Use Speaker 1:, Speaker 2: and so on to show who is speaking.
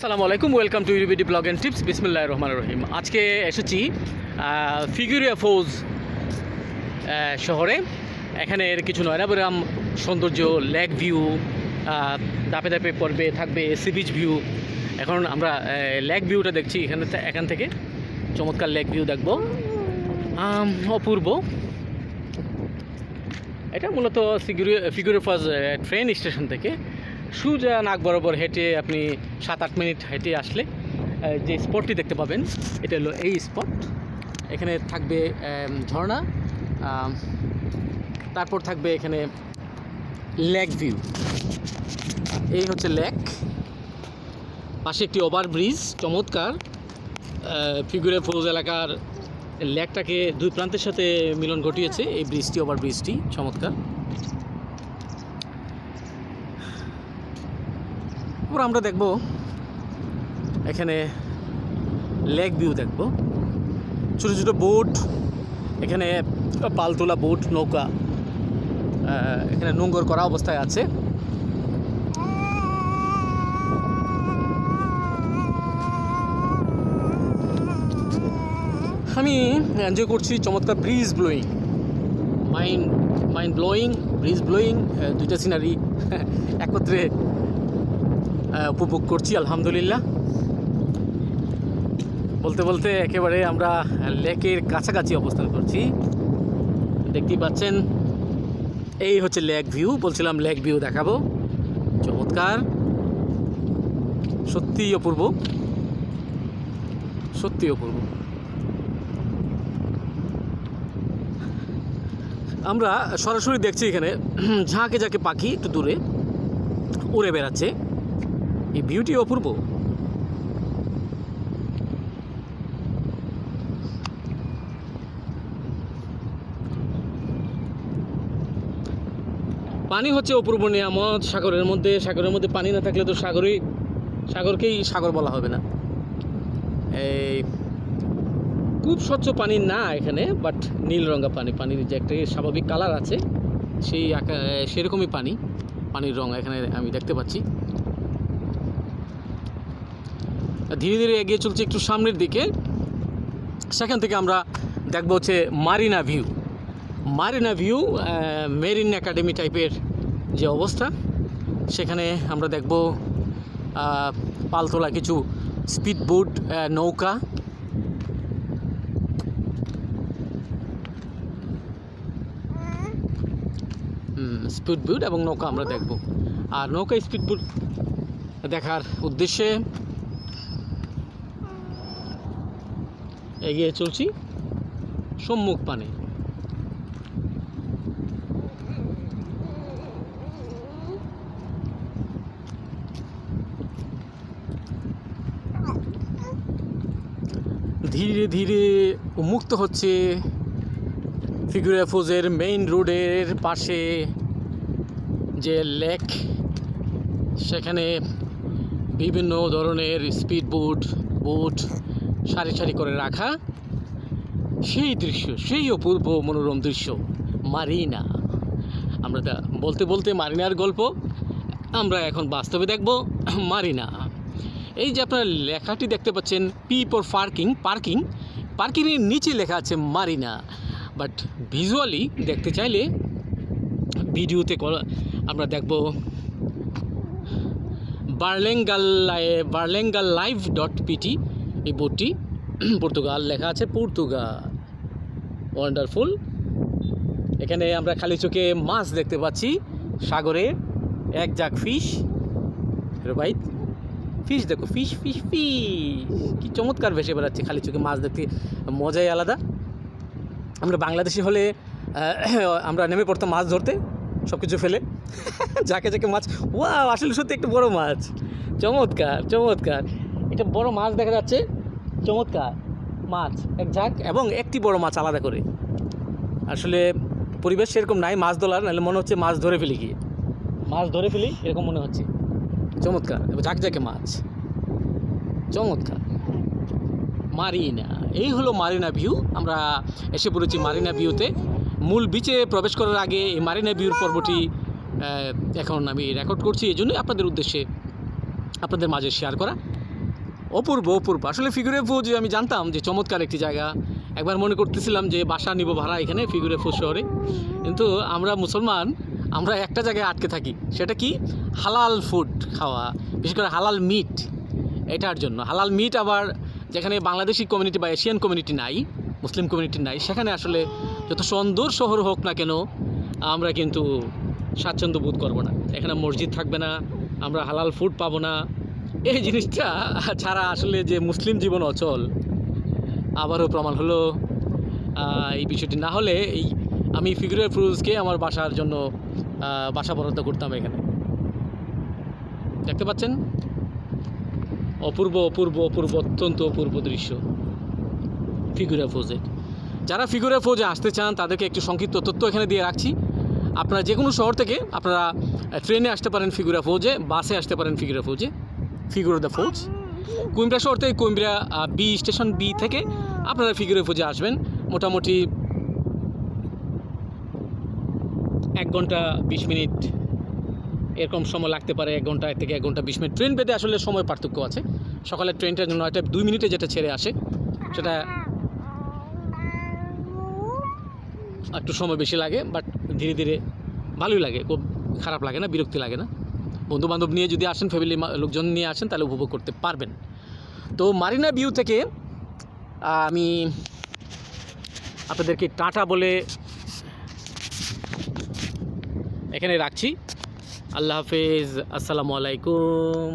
Speaker 1: আসসালামু আলাইকুম welcome to UBD blog and tips বিসমুল্লাহ রহমান রহিম। আজকে এসেছি ফিগুরিয়া ফৌজ শহরে। এখানের কিছু নয়নাবরাম, সৌন্দর্য লেক ভিউ ধাপে ধাপে পর্বে থাকবে সি বিচ ভিউ এখন আমরা লেক ভিউটা দেখছি এখানে এখান থেকে। চমৎকার লেক ভিউ দেখব। অপূর্ব। এটা মূলত ফিগুরি ফিগুরি ফজ ট্রেন স্টেশন থেকে। সুজা নাক বরাবর হেঁটে আপনি সাত আট মিনিট হেঁটে আসলে যে স্পটটি দেখতে পাবেন, এটা হলো এই স্পট। এখানে থাকবে ঝর্ণা তারপর থাকবে এখানে লেক ভিউ। এই হচ্ছে লেক। পাশে একটি ওভার ব্রিজ চমৎকার ফিগুরে ফৌজ এলাকার লেকটাকে দুই প্রান্তের সাথে মিলন ঘটিয়েছে, এই ব্রিজটি ওভার ব্রিজটি চমৎকার। তারপর আমরা দেখব এখানে লেক ভিউ দেখব। ছোটো ছোটো বোট, এখানে পালতোলা বোট, নৌকা এখানে নোঙ্গর করা অবস্থায় আছে। আমি এনজয় করছি চমৎকার bridge blowing mind mind blowing bridge blowing দুইটা সিনারি একত্রে উপভোগ করছি, আলহামদুলিল্লাহ। বলতে বলতে একেবারে আমরা লেকের কাছাকাছি অবস্থান করছি। দেখতেই পাচ্ছেন, এই হচ্ছে লেক ভিউ, বলছিলাম লেক ভিউ দেখাবো। চমৎকার। সত্যিই অপূর্ব। সত্যি অপূর্ব। আমরা সরাসরি দেখছি এখানে, ঝাঁকে ঝাঁকে পাখি একটু দূরে, উড়ে বেড়াচ্ছে। এই বিউটি অপূর্ব। পানি হচ্ছে অপূর্ব নিয়ামত। সাগরের মধ্যে সাগরের মধ্যে পানি না থাকলে তো সাগরই, সাগরকেই সাগর বলা হবে না। এই খুব স্বচ্ছ পানি না এখানে বাট নীল রঙা পানি। পানির যে একটা স্বাভাবিক কালার আছে, সেই সেরকমই পানি, পানির রঙ এখানে আমি দেখতে পাচ্ছি। ধীরে ধীরে এগিয়ে চলছে একটু সামনের দিকে। সেখান থেকে আমরা দেখব হচ্ছে Marina View. Marina View marine academy টাইপের যে অবস্থা, সেখানে আমরা দেখব পালতোলা কিছু স্পিড বোট নৌকা। স্পিড বোট এবং নৌকা আমরা দেখব। আর নৌকা স্পিড বোট দেখার উদ্দেশ্যে এগিয়ে চলছি সম্মুখ পানে। ধীরে ধীরে উন্মুক্ত হচ্ছে ফিগুরাফোজের মেইন রোডের পাশে যে লেক সেখানে বিভিন্ন ধরনের স্পিড বোট বোট সারি সারি করে রাখা সেই দৃশ্য, সেই অপূর্ব মনোরম দৃশ্য, মারিনা। আমরা বলতে বলতে মারিনার গল্প, আমরা এখন বাস্তবে দেখব মারিনা। এই যে আপনার লেখাটি দেখতে পাচ্ছেন পি ফর পার্কিং পার্কিং পার্কিংয়ের নিচে লেখা আছে মারিনা। বাট ভিজুয়ালি দেখতে চাইলে ভিডিওতে আমরা দেখব বার্লেঙ্গাল বার্লেঙ্গাল লাইভ ডট পিটি এই বোর্ডটি পর্তুগাল লেখা আছে, পর্তুগাল। ওয়ান্ডারফুল এখানে আমরা খালি চোখে মাছ দেখতে পাচ্ছি, সাগরে এক জাক ফিশ ভাই ফিশ দেখো ফিশ ফিশ ফিশ কি চমৎকার ভেসে বেড়াচ্ছে, খালি চোখে মাছ দেখতে। মজাই আলাদা। আমরা বাংলাদেশি হলে আমরা নেমে পড়তাম মাছ ধরতে সব কিছু ফেলে। যাকে যাকে মাছ ওয়া আসলে সত্যি একটা বড় মাছ। চমৎকার চমৎকার। এটা বড় মাছ দেখা যাচ্ছে। চমৎকার মাছ এক ঝাঁক এবং একটি বড় মাছ আলাদা করে। আসলে পরিবেশ সেরকম নাই মাছ ধরার নাহলে মনে হচ্ছে মাছ ধরে ফেলি গিয়ে। মাছ ধরে ফেলি এরকম মনে হচ্ছে। চমৎকার ঝাঁকে মাছ। চমৎকার। মারিনা এই হলো মারিনা ভিউ। আমরা এসে পড়েছি মারিনা ভিউতে। মূল বিচে প্রবেশ করার আগে এই মারিনা ভিউর পর্বটি এখন আমি রেকর্ড করছি। এই জন্যই আপনাদের উদ্দেশ্যে আপনাদের মাঝে শেয়ার করা। অপূর্ব অপূর্ব। আসলে ফিগুরে ফুজ আমি জানতাম যে চমৎকার একটি জায়গা, একবার মনে করতেছিলাম যে বাসা নিব ভাড়া এখানে ফিগুরে ফু শহরে। কিন্তু আমরা মুসলমান, আমরা একটা জায়গায় আটকে থাকি, সেটা কি? হালাল ফুড খাওয়া, বিশেষ করে হালাল মিট এটার জন্য। হালাল মিট আবার যেখানে বাংলাদেশি কমিউনিটি বা এশিয়ান কমিউনিটি নাই মুসলিম কমিউনিটি নাই, সেখানে আসলে যত সুন্দর শহর হোক না কেন, আমরা কিন্তু স্বাচ্ছন্দ্য বোধ করব না। এখানে মসজিদ থাকবে না, আমরা হালাল ফুড পাবো না। এই জিনিসটা ছাড়া আসলে যে মুসলিম জীবন অচল, আবারও প্রমাণ হলো এই বিষয়টি না হলে এই আমি ফিগুরের ফ্রুজকে আমার বাসার জন্য বাসা বরাদ্দ করতাম এখানে। দেখতে পাচ্ছেন? অপূর্ব অপূর্ব অপূর্ব, অত্যন্ত অপূর্ব দৃশ্য। ফিগুরা ফৌজে যারা ফিগুরা ফৌজে আসতে চান, তাদেরকে একটু সংক্ষিপ্ত তথ্য এখানে দিয়ে রাখছি। আপনারা যে কোনো শহর থেকে আপনারা ট্রেনে আসতে পারেন ফিগুরা ফৌজে বাসে আসতে পারেন ফিগুরা ফৌজে ফিগুরা দ্য ফৌজ কুইমরা শহর থেকে কুইমরা বি স্টেশন বি থেকে আপনারা ফিগুরা ফৌজে আসবেন। মোটামুটি এক ঘণ্টা বিশ মিনিট এরকম সময় লাগতে পারে, এক ঘণ্টা থেকে এক ঘণ্টা বিশ মিনিট। ট্রেন পেতে আসলে সময় পার্থক্য আছে। সকালে ট্রেনটা নয়টা দুই মিনিটে যেটা ছেড়ে আসে, সেটা একটু সময় বেশি লাগে বাট ধীরে ধীরে ভালোই লাগে, খুব খারাপ লাগে না, বিরক্তি লাগে না। বন্ধু বান্ধব নিয়ে যদি আসেন ফ্যামিলি লোকজন নিয়ে আসেন, তাহলে উপভোগ করতে পারবেন। তো মারিনা ভিউ থেকে আমি আপনাদেরকে টাটা বলে এখানে রাখছি। আল্লাহ হাফেজ। আসসালামু আলাইকুম।